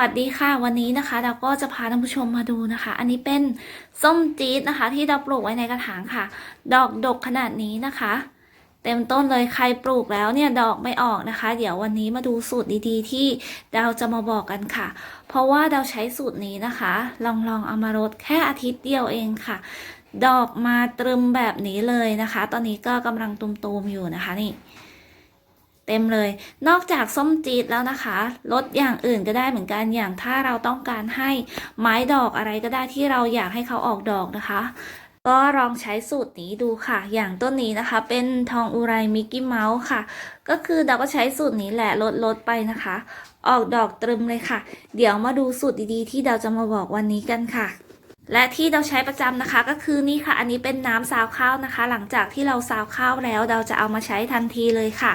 สวัสดีค่ะวันนี้นะคะเราก็จะพาท่านผู้ชมมาดูนะคะ อันนี้เป็นส้มจี๊ดนะคะ ที่เราปลูกไว้ในกระถางค่ะ ดอกดกขนาดนี้นะคะ เต็มต้นเลยใครปลูกแล้วเนี่ยดอกไม่ออกนะคะ เดี๋ยววันนี้มาดูสูตรดีๆ ที่เราจะมาบอกกันค่ะ เพราะว่าเราใช้สูตรนี้นะคะ ลองลองเอามารดแค่อาทิตย์เดียวเองค่ะ ดอกมาตรึมแบบนี้เลยนะคะ ตอนนี้ก็กำลังตุมๆอยู่นะคะนี่ เต็มเลย นอกจากส้มจี๊ดแล้วนะคะลดอย่างอื่นก็ได้เหมือนกันอย่างถ้าเราต้องการให้ไม้ดอกอะไรก็ได้ที่เราอยากให้เขาออกดอกนะคะ ก็ลองใช้สูตรนี้ดูค่ะ อย่างต้นนี้นะคะ เป็นทองอุไรมิกกี้เมาส์ค่ะ ก็คือเราก็ใช้สูตรนี้แหละลดลดไปนะคะ ออกดอกตรึมเลยค่ะ เดี๋ยวมาดูสูตรดีๆ ที่เราจะมาบอกวันนี้กันค่ะและที่เราใช้ประจำนะคะก็คือนี่ค่ะ อันนี้เป็นน้ำซาวข้าวนะคะ หลังจากที่เราซาวข้าวแล้วเราจะเอามาใช้ทันทีเลยค่ะ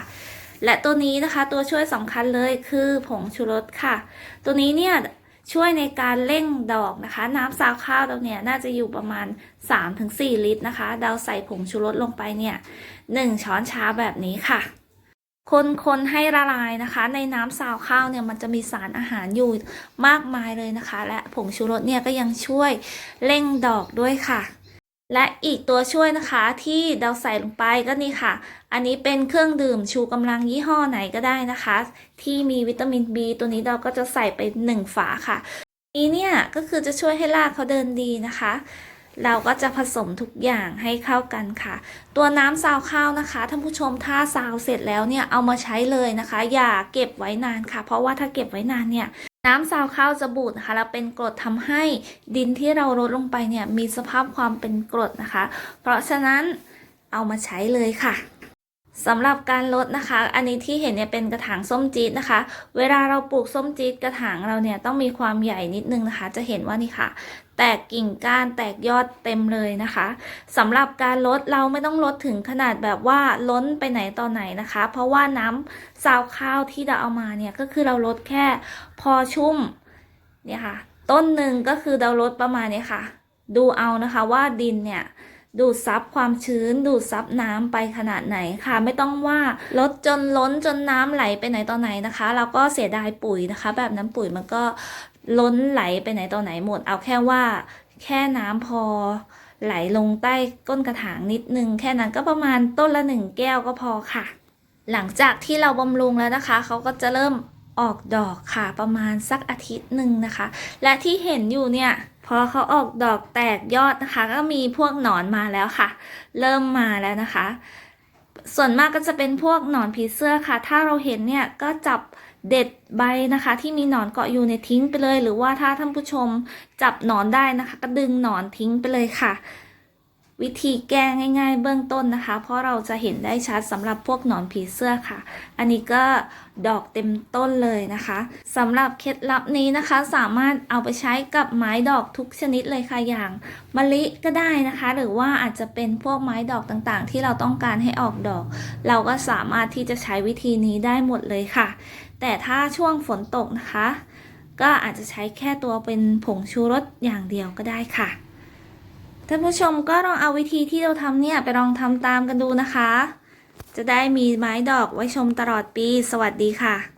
และตัวนี้นะคะตัวช่วยสำคัญเลยคือผงชูรสค่ะ ตัวนี้เนี่ยช่วยในการเร่งดอกนะคะ น้ำซาวข้าวเราเนี่ยน่าจะอยู่ประมาณ 3-4 ลิตรนะคะ เราใส่ผงชูรสลงไปเนี่ย1ช้อนชาแบบนี้ค่ะ คนคนให้ละลายนะคะ ในน้ำซาวข้าวเนี่ยมันจะมีสารอาหารอยู่มากมายเลยนะคะ และผงชูรสเนี่ยก็ยังช่วยเร่งดอกด้วยค่ะ และอีกตัวช่วยนะคะที่เราใส่ลงไปก็นี่ค่ะ อันนี้เป็นเครื่องดื่มชูกำลังยี่ห้อไหนก็ได้นะคะ ที่มีวิตามิน B ตัวนี้เราก็จะใส่ไปหนึ่งฝาค่ะ นี้เนี่ยก็คือจะช่วยให้รากเขาเดินดีนะคะ เราก็จะผสมทุกอย่างให้เข้ากันค่ะ ตัวน้ำซาวข้าวนะคะท่านผู้ชมถ้าซาวเสร็จแล้วเนี่ยเอามาใช้เลยนะคะ อย่าเก็บไว้นานค่ะ เพราะว่าถ้าเก็บไว้นานเนี่ย น้ำซาวข้าวจะบูดนะคะแล้วเป็นกรดทำให้ดินที่เราลดลงไปเนี่ยมีสภาพความเป็นกรดนะคะ เพราะฉะนั้นเอามาใช้เลยค่ะ สำหรับการลดนะคะ อันนี้ที่เห็นเนี่ยเป็นกระถางส้มจี๊ดนะคะ เวลาเราปลูกส้มจี๊ดกระถางเราเนี่ยต้องมีความใหญ่นิดนึงนะคะ จะเห็นว่านี่ค่ะ แตกกิ่งก้านแตกยอดเต็มเลยนะคะสำหรับการลดเราไม่ต้องลดถึงขนาดแบบว่าล้นไปไหนต่อไหนนะคะ เพราะว่าน้ำซาวข้าวที่เราเอามาเนี่ยก็คือเราลดแค่พอชุ่มเนี่ยค่ะ ต้นหนึ่งก็คือเราลดประมาณนี้ค่ะ ดูเอานะคะว่าดินเนี่ย ดูดซับความชื้น ดูดซับน้ำไปขนาดไหนค่ะ ไม่ต้องว่าลดจนล้นจนน้ำไหลไปไหนต่อไหนนะคะเราก็เสียดายปุ๋ยนะคะ แบบน้ำปุ๋ยมันก็ล้นไหลไปไหนต่อไหนหมด เอาแค่ว่า แค่น้ำพอไหลลงใต้ก้นกระถางนิดนึง แค่นั้นก็ประมาณต้นละหนึ่งแก้วก็พอค่ะ หลังจากที่เราบำรุงแล้วนะคะ เขาก็จะเริ่มออกดอกค่ะประมาณสักอาทิตย์หนึ่งนะคะ และที่เห็นอยู่เนี่ย พอเขาออกดอกแตกยอดนะคะ ก็มีพวกหนอนมาแล้วค่ะ เริ่มมาแล้วนะคะ ส่วนมากก็จะเป็นพวกหนอนผีเสื้อค่ะ ถ้าเราเห็นเนี่ยก็จับเด็ดใบนะคะ ที่มีหนอนเกาะอยู่ในทิ้งไปเลย หรือว่าถ้าท่านผู้ชมจับหนอนได้นะคะ ก็ดึงหนอนทิ้งไปเลยค่ะ วิธีแก้ง่ายๆ เบื้องต้นนะคะ เพราะเราจะเห็นได้ชัดสำหรับพวกหนอนผีเสื้อค่ะ อันนี้ก็ดอกเต็มต้นเลยนะคะสำหรับเคล็ดลับนี้นะคะ สามารถเอาไปใช้กับไม้ดอกทุกชนิดเลยค่ะอย่างมะลิก็ได้นะคะ หรือว่าอาจจะเป็นพวกไม้ดอกต่างๆ ที่เราต้องการให้ออกดอก เราก็สามารถที่จะใช้วิธีนี้ได้หมดเลยค่ะ แต่ถ้าช่วงฝนตกนะคะ ก็อาจจะใช้แค่ตัวเป็นผงชูรสอย่างเดียวก็ได้ค่ะ ท่านผู้ชมก็ลองเอาวิธีที่เราทำเนี่ยไปลองทำตามกันดูนะคะ จะได้มีไม้ดอกไว้ชมตลอดปี สวัสดีค่ะ